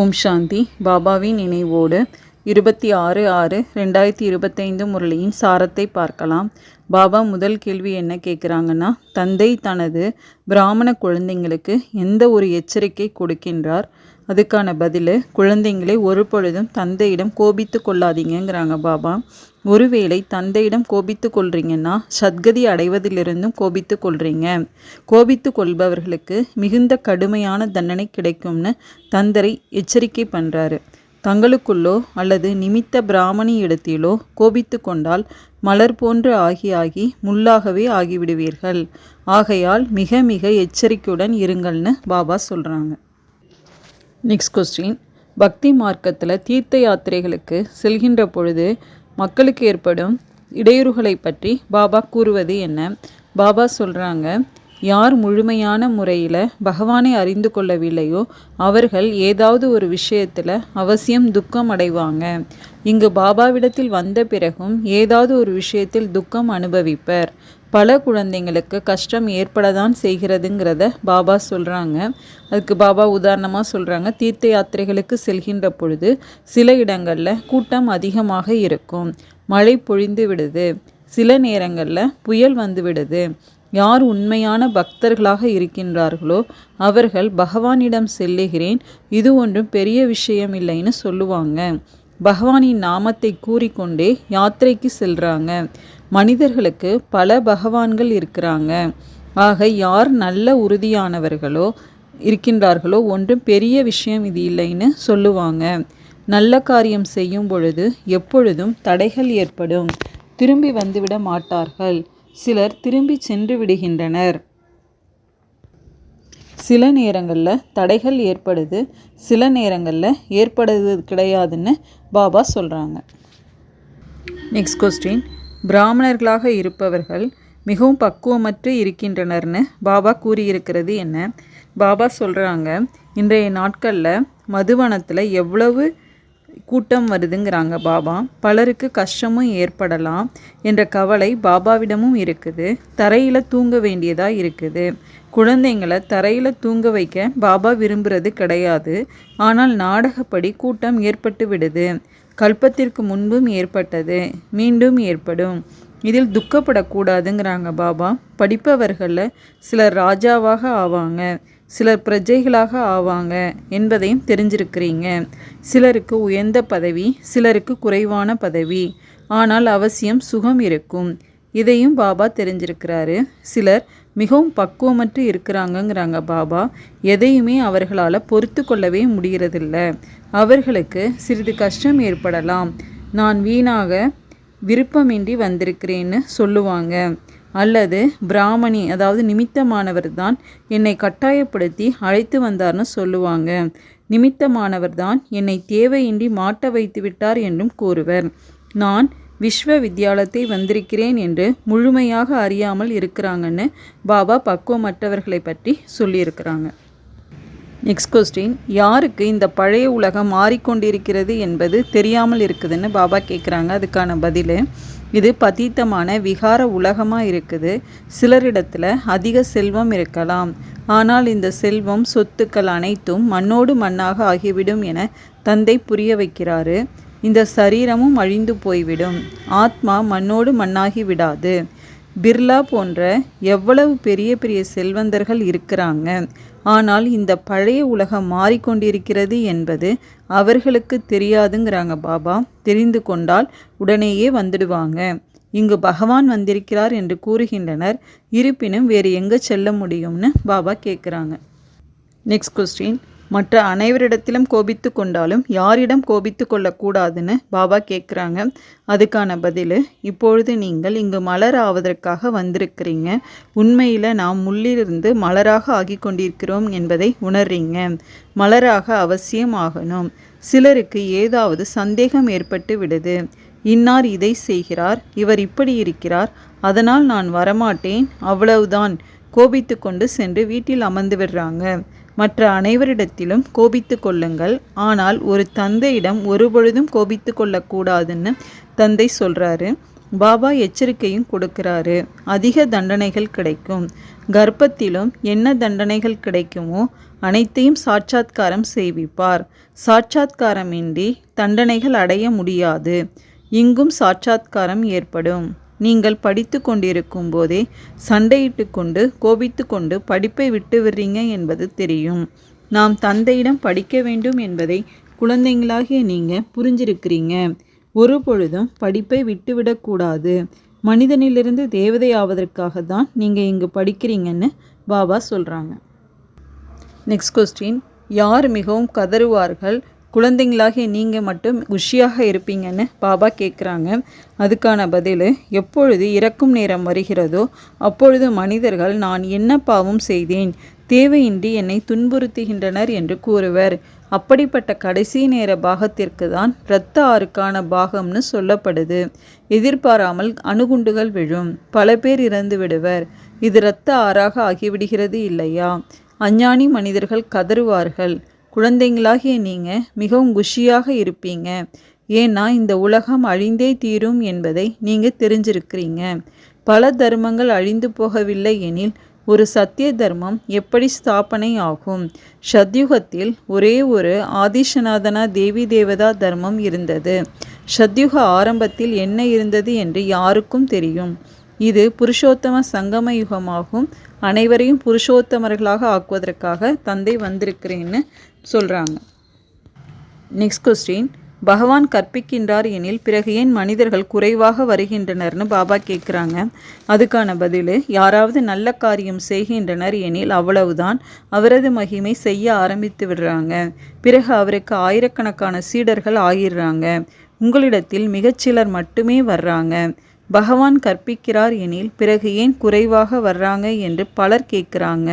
ஓம் சாந்தி. பாபாவின் நினைவோடு இருபத்தி ஆறு ஆறு ரெண்டாயிரத்தி இருபத்தைந்து முரளியின் சாரத்தை பார்க்கலாம். பாபா முதல் கேள்வி என்ன கேட்குறாங்கன்னா தந்தை தனது பிராமண குழந்தைங்களுக்கு எந்த ஒரு எச்சரிக்கை கொடுக்கின்றார்? அதுக்கான பதில் குழந்தைங்களை ஒரு பொழுதும் தந்தையிடம் கோபித்து கொள்ளாதீங்கிறாங்க பாபா. ஒருவேளை தந்தையிடம் கோபித்து கொள்றீங்கன்னா சத்கதி அடைவதிலிருந்தும் கோபித்து கொள்றீங்க. கோபித்து கொள்பவர்களுக்கு மிகுந்த கடுமையான தண்டனை கிடைக்கும்னு தந்தரை எச்சரிக்கை பண்ணுறாரு தங்களுக்குள்ளோ அல்லது நிமித்த பிராமணி இடத்திலோ கோபித்து கொண்டால் மலர் போன்று ஆகி ஆகி முள்ளாகவே ஆகிவிடுவீர்கள். ஆகையால் மிக மிக எச்சரிக்கையுடன் இருங்கள்னு பாபா சொல்கிறாங்க நெக்ஸ்ட் கொஸ்டின் பக்தி மார்க்கத்தில் தீர்த்த யாத்திரைகளுக்கு செல்கின்ற பொழுது மக்களுக்கு ஏற்படும் இடையூறுகளை பற்றி பாபா கூறுவது என்ன? பாபா சொல்கிறாங்க யார் முழுமையான முறையில் பகவானை அறிந்து கொள்ளவில்லையோ அவர்கள் ஏதாவது ஒரு விஷயத்தில் அவசியம் துக்கம் அடைவாங்க. இங்கு பாபாவிடத்தில் வந்த பிறகும் ஏதாவது ஒரு விஷயத்தில் துக்கம் அனுபவிப்பர். பல குழந்தைங்களுக்கு கஷ்டம் ஏற்பட தான் செய்கிறதுங்கிறத பாபா சொல்கிறாங்க அதுக்கு பாபா உதாரணமாக சொல்கிறாங்க தீர்த்த யாத்திரைகளுக்கு செல்கின்ற பொழுது சில இடங்களில் கூட்டம் அதிகமாக இருக்கும். மழை பொழிந்து விடுது. சில நேரங்களில் புயல் வந்து விடுது. யார் உண்மையான பக்தர்களாக இருக்கின்றார்களோ அவர்கள் பகவானிடம் செல்லுகிறேன். இது ஒன்றும் பெரிய விஷயம் இல்லைன்னு சொல்லுவாங்க. பகவானின் நாமத்தை கூறிக்கொண்டே யாத்திரைக்கு செல்கிறாங்க மனிதர்களுக்கு பல பகவான்கள் இருக்கிறாங்க. ஆக யார் நல்ல உறுதியானவர்களோ இருக்கின்றார்களோ ஒன்றும் பெரிய விஷயம் இது இல்லைன்னு சொல்லுவாங்க. நல்ல காரியம் செய்யும் பொழுது எப்பொழுதும் தடைகள் ஏற்படும். திரும்பி வந்துவிட மாட்டார்கள். சிலர் திரும்பி சென்று விடுகின்றனர். சில நேரங்களில் தடைகள் ஏற்படுது சில நேரங்களில் ஏற்படுது கிடையாதுன்னு பாபா சொல்கிறாங்க நெக்ஸ்ட் கொஸ்டின் பிராமணர்களாக இருப்பவர்கள் மிகவும் பக்குவமற்று இருக்கின்றனர்னு பாபா கூறியிருக்கிறது என்ன? பாபா சொல்கிறாங்க இன்றைய நாட்களில் மதுவனத்தில் எவ்வளவு கூட்டம் வருதுங்கிறாங்க பாபா. பலருக்கு கஷ்டமும் ஏற்படலாம் என்ற கவலை பாபாவிடமும் இருக்குது. தரையில் தூங்க வேண்டியதாக இருக்குது. குழந்தைங்களை தரையில் தூங்க வைக்க பாபா விரும்புகிறது கிடையாது. ஆனால் நாடகப்படி கூட்டம் ஏற்பட்டு விடுது. கல்பத்திற்கு முன்பும் ஏற்பட்டது மீண்டும் ஏற்படும். இதில் துக்கப்படக்கூடாதுங்கிறாங்க பாபா. படிப்பவர்களில் சிலர் ராஜாவாக ஆவாங்க சிலர் பிரஜைகளாக ஆவாங்க என்பதையும் தெரிஞ்சிருக்கிறீங்க. சிலருக்கு உயர்ந்த பதவி சிலருக்கு குறைவான பதவி. ஆனால் அவசியம் சுகம் இருக்கும். இதையும் பாபா தெரிஞ்சிருக்கிறாரு. சிலர் மிகவும் பக்குவமற்று இருக்கிறாங்கங்கிறாங்க பாபா. எதையுமே அவர்களால் பொறுத்து கொள்ளவே முடிகிறதில்ல. அவர்களுக்கு சிறிது கஷ்டம் ஏற்படலாம். நான் வீணாக விருப்பமின்றி வந்திருக்கிறேன்னு சொல்லுவாங்க. அல்லது பிராமணி அதாவது நிமித்தமானவர் தான் என்னை கட்டாயப்படுத்தி அழைத்து வந்தார்னு சொல்லுவாங்க. நிமித்தமானவர் தான் என்னை தேவையின்றி மாட்ட வைத்து விட்டார் என்றும் கூறுவர். நான் விஸ்வ வித்தியாலயத்தை வந்திருக்கிறேன் என்று முழுமையாக அறியாமல் இருக்கிறாங்கன்னு பாபா பக்குவமற்றவர்களை பற்றி சொல்லியிருக்கிறாங்க. நெக்ஸ்ட் கொஸ்டின் யாருக்கு இந்த பழைய உலகம் மாறிக்கொண்டிருக்கிறது என்பது தெரியாமல் இருக்குதுன்னு பாபா கேட்குறாங்க அதுக்கான பதில் இது பதீத்தமான விகார உலகமாக இருக்குது. சிலரிடத்தில் அதிக செல்வம் இருக்கலாம். ஆனால் இந்த செல்வம் சொத்துக்கள் அனைத்தும் மண்ணோடு மண்ணாக ஆகிவிடும் என தந்தை புரிய வைக்கிறாரு. இந்த சரீரமும் அழிந்து போய்விடும். ஆத்மா மண்ணோடு மண்ணாகி விடாது. பிர்லா போன்ற எவ்வளவு பெரிய பெரிய செல்வந்தர்கள் இருக்கிறாங்க. ஆனால் இந்த பழைய உலகம் மாறிக்கொண்டிருக்கிறது என்பது அவர்களுக்கு தெரியாதுங்கிறாங்க பாபா. தெரிந்து கொண்டால் உடனேயே வந்துடுவாங்க. இங்கு பகவான் வந்திருக்கிறார் என்று கூறுகின்றனர். இருப்பினும் வேறு எங்கே செல்ல முடியும்னு பாபா கேட்குறாங்க. நெக்ஸ்ட் கொஸ்டின் மற்ற அனைவரிடத்திலும் கோபித்து கொண்டாலும் யாரிடம் கோபித்து கொள்ளக்கூடாதுன்னு பாபா கேட்குறாங்க அதுக்கான பதில் இப்பொழுது நீங்கள் இங்கு மலர் ஆவதற்காக வந்திருக்கிறீங்க. உண்மையில் நாம் முள்ளிலிருந்து மலராக ஆகி கொண்டிருக்கிறோம் என்பதை உணர்றீங்க. மலராக அவசியம் ஆகணும். சிலருக்கு ஏதாவது சந்தேகம் ஏற்பட்டு விடுது. இன்னார் இதை செய்கிறார் இவர் இப்படி இருக்கிறார். அதனால் நான் வரமாட்டேன். அவ்வளவுதான். கோபித்து கொண்டு சென்று வீட்டில் அமர்ந்து விடுறாங்க. மற்ற அனைவரிடத்திலும் கோபித்து கொள்ளுங்கள். ஆனால் ஒரு தந்தையிடம் ஒருபொழுதும் கோபித்து கொள்ளக்கூடாதுன்னு தந்தை சொல்கிறாரு பாபா எச்சரிக்கையும் கொடுக்கிறாரு. அதிக தண்டனைகள் கிடைக்கும். கர்ப்பத்திலும் என்ன தண்டனைகள் கிடைக்குமோ அனைத்தையும் சாட்சாத்காரம் செய்விப்பார். சாட்சாத்காரமின்றி தண்டனைகள் அடைய முடியாது. இங்கும் சாட்சாத்காரம் ஏற்படும். நீங்கள் படித்து கொண்டிருக்கும் போதே சண்டையிட்டு கொண்டு கோபித்து கொண்டு படிப்பை விட்டு விடுறீங்க என்பது தெரியும். நாம் தந்தையிடம் படிக்க வேண்டும் என்பதை குழந்தைங்களாகிய நீங்கள் புரிஞ்சிருக்கிறீங்க. ஒரு பொழுதும் படிப்பை விட்டுவிடக்கூடாது மனிதனிலிருந்து தேவதை ஆவதற்காக தான் நீங்கள் இங்கு படிக்கிறீங்கன்னு பாபா சொல்கிறாங்க நெக்ஸ்ட் கொஸ்டின் யார் மிகவும் கதறுவார்கள்? குழந்தைங்களாகிய நீங்கள் மட்டும் குஷியாக இருப்பீங்கன்னு பாபா கேட்குறாங்க அதுக்கான பதில் எப்பொழுது இறக்கும் நேரம் வருகிறதோ அப்பொழுது மனிதர்கள் நான் என்ன பாவம் செய்தேன்? தேவையின்றி என்னை துன்புறுத்துகின்றனர் என்று கூறுவர். அப்படிப்பட்ட கடைசி நேர பாகத்திற்கு தான் இரத்த ஆறுக்கான பாகம்னு சொல்லப்படுது. எதிர்பாராமல் அணுகுண்டுகள் விழும். பல பேர் இறந்து விடுவர். இது இரத்த ஆறாக ஆகிவிடுகிறது இல்லையா? அஞ்ஞானி மனிதர்கள் கதறுவார்கள். குழந்தைங்களாகிய நீங்கள் மிகவும் குஷியாக இருப்பீங்க. ஏன்னா இந்த உலகம் அழிந்தே தீரும் என்பதை நீங்கள் தெரிஞ்சிருக்கிறீங்க. பல தர்மங்கள் அழிந்து போகவில்லை எனில் ஒரு சத்திய தர்மம் எப்படி ஸ்தாபனை ஆகும்? சத்யுகத்தில் ஒரே ஒரு ஆதிஷநாதனா தேவி தேவதா தர்மம் இருந்தது. சத்யுக ஆரம்பத்தில் என்ன இருந்தது என்று யாருக்கும் தெரியும். இது புருஷோத்தம சங்கம யுகமாகும். அனைவரையும் புருஷோத்தமர்களாக ஆக்குவதற்காக தந்தை வந்திருக்கிறேன்னு சொல்கிறாங்க நெக்ஸ்ட் கொஸ்டின் பகவான் கற்பிக்கின்றார் எனில் பிறகு ஏன் மனிதர்கள் குறைவாக வருகின்றனர்னு பாபா கேட்குறாங்க அதுக்கான பதில் யாராவது நல்ல காரியம் செய்கின்றனர் எனில் அவ்வளவுதான் அவரது மகிமை செய்ய ஆரம்பித்து விடுறாங்க. பிறகு அவருக்கு ஆயிரக்கணக்கான சீடர்கள் ஆகிடுறாங்க உங்களிடத்தில் மிகச்சிலர் மட்டுமே வர்றாங்க. பகவான் கற்பிக்கிறார் எனில் பிறகு ஏன் குறைவாக வர்றாங்க என்று பலர் கேட்குறாங்க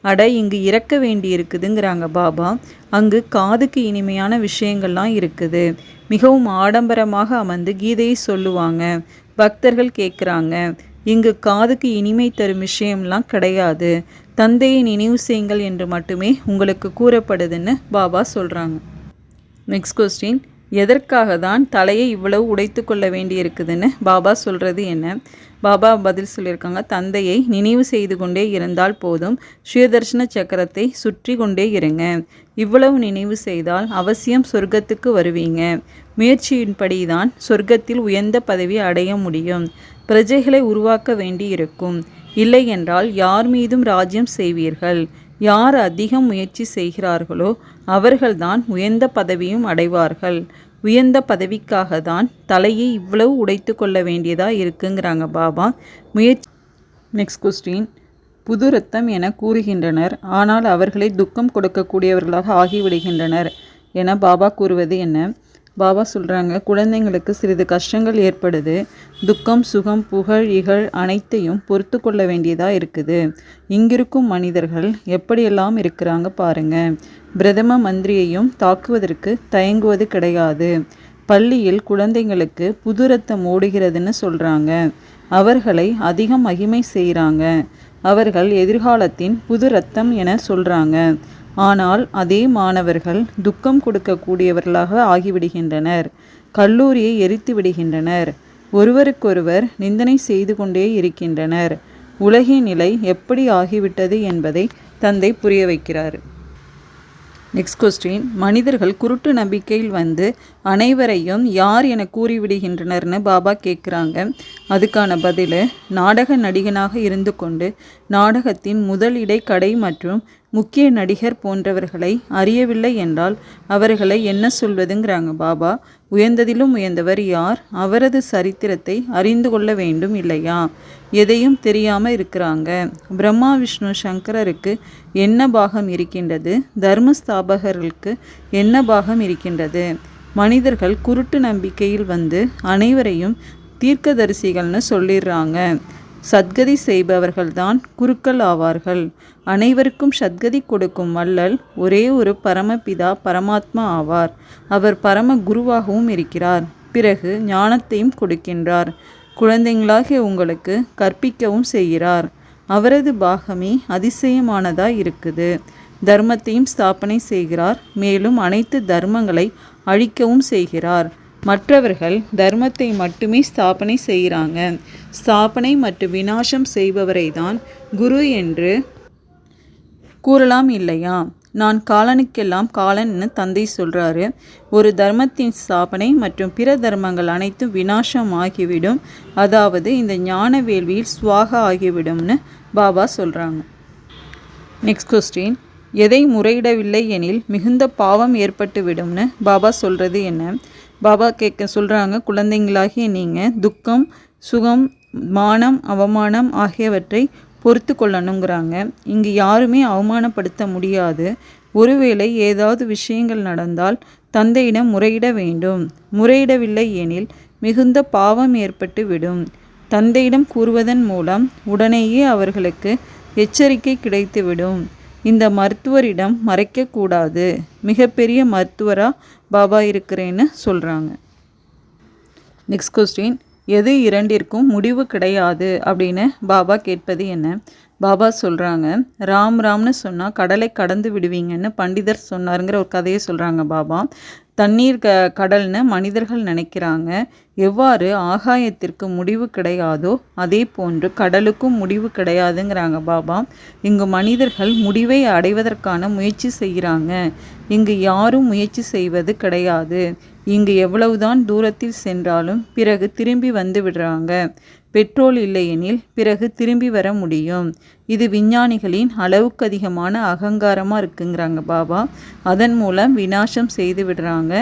அட இங்கு இறக்க வேண்டி இருக்குதுங்கிறாங்க பாபா. அங்கு காதுக்கு இனிமையான விஷயங்கள்லாம் இருக்குது. மிகவும் ஆடம்பரமாக அமர்ந்து கீதையை சொல்லுவாங்க. பக்தர்கள் கேட்குறாங்க இங்கு காதுக்கு இனிமை தரும் விஷயம்லாம் கிடையாது. தந்தையை நினைவு செய்யுங்கள் என்று மட்டுமே உங்களுக்கு கூறப்படுதுன்னு பாபா சொல்கிறாங்க நெக்ஸ்ட் கொஸ்டின் எதற்காக தான் தலையை இவ்வளவு உடைத்து கொள்ள வேண்டியிருக்குதுன்னு பாபா சொல்கிறது என்ன? பாபா பதில் சொல்லியிருக்காங்க தந்தையை நினைவு செய்து கொண்டே இருந்தால் போதும். சுயதர்ஷன சக்கரத்தை சுற்றி கொண்டே இருங்க. இவ்வளவு நினைவு செய்தால் அவசியம் சொர்க்கத்துக்கு வருவீங்க. முயற்சியின்படி தான் சொர்க்கத்தில் உயர்ந்த பதவி அடைய முடியும். பிரஜைகளை உருவாக்க வேண்டி இருக்கும் இல்லை என்றால் யார் மீதும் ராஜ்யம் செய்வீர்கள்? யார் அதிகம் முயற்சி செய்கிறார்களோ அவர்கள்தான் உயர்ந்த பதவியும் அடைவார்கள். உயர்ந்த பதவிக்காக தான் தலையை இவ்வளவு உடைத்து கொள்ள வேண்டியதாக இருக்குங்கிறாங்க பாபா. முயற்சி நெக்ஸ்ட் கொஸ்டின் புது ரத்தம் என கூறுகின்றனர். ஆனால் அவர்களை துக்கம் கொடுக்கக்கூடியவர்களாக ஆகிவிடுகின்றனர் என பாபா கூறுவது என்ன? பாபா சொல்கிறாங்க குழந்தைங்களுக்கு சிறிது கஷ்டங்கள் ஏற்படுது. துக்கம் சுகம் புகழ் இகழ் அனைத்தையும் பொறுத்து கொள்ள வேண்டியதாக இருக்குது. இங்கிருக்கும் மனிதர்கள் எப்படியெல்லாம் இருக்கிறாங்க பாருங்க. பிரதம மந்திரியையும் தாக்குவதற்கு தயங்குவது கிடையாது. பள்ளியில் குழந்தைங்களுக்கு புது ரத்தம் ஓடுகிறதுன்னு சொல்கிறாங்க அவர்களை அதிகம் மகிமை செய்கிறாங்க அவர்கள் எதிர்காலத்தின் புது ரத்தம் என சொல்கிறாங்க ஆனால் அதே மாணவர்கள் துக்கம் கொடுக்கக்கூடியவர்களாக ஆகிவிடுகின்றனர். கல்லூரியை எரித்து விடுகின்றனர். ஒருவருக்கொருவர் நிந்தனை செய்து கொண்டே இருக்கின்றனர். உலகின் நிலை எப்படி ஆகிவிட்டது என்பதை தந்தை புரிய வைக்கிறார். நெக்ஸ்ட் கொஸ்டின் மனிதர்கள் குருட்டு நம்பிக்கையில் வந்து அனைவரையும் யார் என கூறிவிடுகின்றனர்னு பாபா கேட்குறாங்க அதுக்கான பதில் நாடக நடிகனாக இருந்து கொண்டு நாடகத்தின் முதல் கடை மற்றும் முக்கிய நடிகர் போன்றவர்களை அறியவில்லை என்றால் அவர்களை என்ன சொல்வதுங்கிறாங்க பாபா. உயர்ந்ததிலும் உயர்ந்தவர் யார்? அவரது சரித்திரத்தை அறிந்து கொள்ள வேண்டும் இல்லையா? எதையும் தெரியாமல் இருக்கிறாங்க. பிரம்மா விஷ்ணு சங்கரருக்கு என்ன பாகம் இருக்கின்றது? தர்மஸ்தாபகர்களுக்கு என்ன பாகம் இருக்கின்றது? மனிதர்கள் குருட்டு நம்பிக்கையில் வந்து அனைவரையும் தீர்க்கதரிசிகள்னு சொல்லிடுறாங்க சத்கதி செய்பவர்கள்தான் குருக்கள் ஆவார்கள். அனைவருக்கும் சத்கதி கொடுக்கும் வள்ளல் ஒரே ஒரு பரமபிதா பரமாத்மா ஆவார். அவர் பரம குருவாகவும் இருக்கிறார். பிறகு ஞானத்தையும் கொடுக்கின்றார். குழந்தைங்களாகிய உங்களுக்கு கற்பிக்கவும் செய்கிறார். அவரது பாகமே அதிசயமானதாக இருக்குது. தர்மத்தையும் ஸ்தாபனை செய்கிறார். மேலும் அனைத்து தர்மங்களை அழிக்கவும் செய்கிறார். மற்றவர்கள் தர்மத்தை மட்டுமே ஸ்தாபனை செய்கிறாங்க. ஸ்தாபனை மற்றும் வினாசம் செய்பவரை தான் குரு என்று கூறலாம் இல்லையா? நான் காலனுக்கெல்லாம் காலன்னு தந்தை சொல்கிறாரு ஒரு தர்மத்தின் ஸ்தாபனை மற்றும் பிற தர்மங்கள் அனைத்தும் வினாசம் ஆகிவிடும். அதாவது இந்த ஞான வேள்வியில் சுவாக ஆகிவிடும்னு பாபா சொல்கிறாங்க நெக்ஸ்ட் கொஸ்டின் எதை முறையிடவில்லை எனில் மிகுந்த பாவம் ஏற்பட்டு விடும்னு பாபா சொல்கிறது என்ன? பாபா கேட்க சொல்கிறாங்க குழந்தைங்களாகிய நீங்கள் துக்கம் சுகம் மானம் அவமானம் ஆகியவற்றை பொறுத்து கொள்ளணுங்கிறாங்க. இங்கு யாருமே அவமானப்படுத்த முடியாது. ஒருவேளை ஏதாவது விஷயங்கள் நடந்தால் தந்தையிடம் முறையிட வேண்டும். முறையிடவில்லை எனில் மிகுந்த பாவம் ஏற்பட்டு விடும். தந்தையிடம் கூறுவதன் மூலம் உடனேயே அவர்களுக்கு எச்சரிக்கை கிடைத்துவிடும் இந்த மருத்துவரிடம் மறைக்கக்கூடாது மிகப்பெரிய மருத்துவராக பாபா இருக்கிறேன்னு சொல்கிறாங்க நெக்ஸ்ட் கொஸ்டின் எது இரண்டிற்கும் முடிவு கிடையாது அப்படின்னு பாபா கேட்பது என்ன? பாபா சொல்கிறாங்க ராம் ராம்னு சொன்னால் கடலை கடந்து விடுவீங்கன்னு பண்டிதர் சொன்னாருங்கிற ஒரு கதையை சொல்கிறாங்க பாபா. தண்ணீர் க கடல்னு மனிதர்கள் நினைக்கிறாங்க. எவ்வாறு ஆகாயத்திற்கு முடிவு கிடையாதோ அதே போன்று கடலுக்கும் முடிவு கிடையாதுங்கிறாங்க பாபா. இங்கு மனிதர்கள் முடிவை அடைவதற்கான முயற்சி செய்கிறாங்க. இங்கு யாரும் முயற்சி செய்வது கிடையாது. இங்கு எவ்வளவுதான் தூரத்தில் சென்றாலும் பிறகு திரும்பி வந்து விடுறாங்க. பெட்ரோல் இல்லையெனில் பிறகு திரும்பி வர முடியும். இது விஞ்ஞானிகளின் அளவுக்கு அதிகமான அகங்காரமாக இருக்குங்கிறாங்க பாபா. அதன் மூலம் வினாசம் செய்து விடுறாங்க.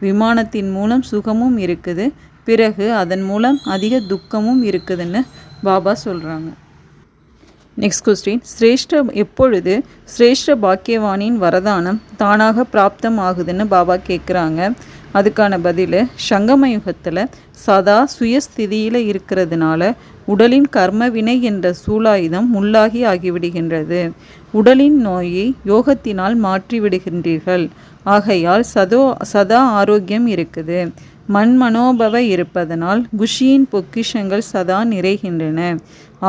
விமானத்தின் மூலம் சுகமும் இருக்குது. பிறகு அதன் மூலம் அதிக துக்கமும் இருக்குதுன்னு பாபா சொல்கிறாங்க நெக்ஸ்ட் கொஸ்டின் சிரேஷ்ட எப்பொழுது சிரேஷ்ட பாக்கியவானின் வரதானம் தானாக பிராப்தம் ஆகுதுன்னு பாபா கேட்குறாங்க அதுக்கான பதில் சங்கமயுகத்தில் சதா சுயஸ்திதியில் இருக்கிறதுனால உடலின் கர்மவினை என்ற சூலாயுதம் முள்ளாகி ஆகிவிடுகின்றது. உடலின் நோயை யோகத்தினால் மாற்றிவிடுகின்றீர்கள். ஆகையால் சதோ சதா ஆரோக்கியம் இருக்குது. மண் மனோபவ இருப்பதனால் குஷியின் பொக்கிஷங்கள் சதா நிறைகின்றன.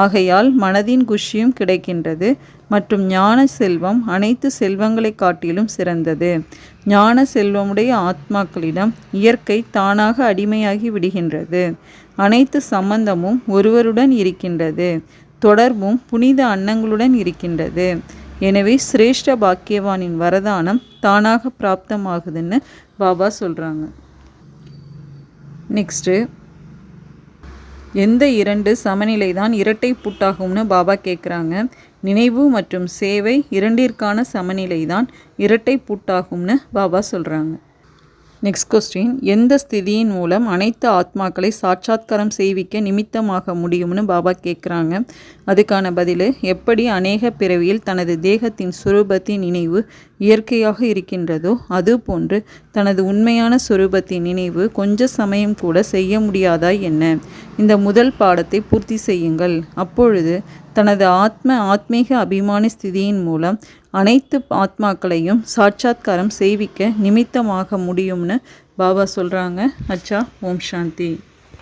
ஆகையால் மனதின் குஷியும் கிடைக்கின்றது மற்றும் ஞான செல்வம் அனைத்து செல்வங்களை காட்டிலும் சிறந்தது. ஞான செல்வமுடைய ஆத்மாக்களிடம் இயற்கை தானாக அடிமையாகி விடுகின்றது. அனைத்து சம்பந்தமும் ஒருவருடன் இருக்கின்றது. தொடர்பும் புனித அன்னங்களுடன் இருக்கின்றது. எனவே சிரேஷ்ட பாக்கியவானின் வரதானம் தானாக பிராப்தமாகுதுன்னு பாபா சொல்கிறாங்க நெக்ஸ்ட்டு எந்த இரண்டு சமநிலை தான் இரட்டை புட்டாகும்னு பாபா கேட்குறாங்க நினைவு மற்றும் சேவை இரண்டிற்கான சமநிலை தான் இரட்டை பூட்டாகும்னு பாபா சொல்கிறாங்க நெக்ஸ்ட் கொஸ்டின் எந்த ஸ்திதியின் மூலம் அனைத்து ஆத்மாக்களை சாட்சாத்காரம் செய்விக்க நிமித்தமாக முடியும்னு பாபா கேட்குறாங்க அதுக்கான பதில் எப்படி அநேக பிறவியில் தனது தேகத்தின் சுரூபத்தின் நினைவு இயற்கையாக இருக்கின்றதோ அதுபோன்று தனது உண்மையான சுரூபத்தின் நினைவு கொஞ்ச சமயம் கூட செய்ய முடியாதா என்ன? இந்த முதல் பாடத்தை பூர்த்தி செய்யுங்கள். அப்பொழுது தனது ஆத்ம ஆத்மீக அபிமான ஸ்திதியின் மூலம் அனைத்து ஆத்மாக்களையும் சாட்சாத்காரம் செய்விக்க நிமித்தமாக முடியும்னு பாபா சொல்கிறாங்க அச்சா ஓம் சாந்தி.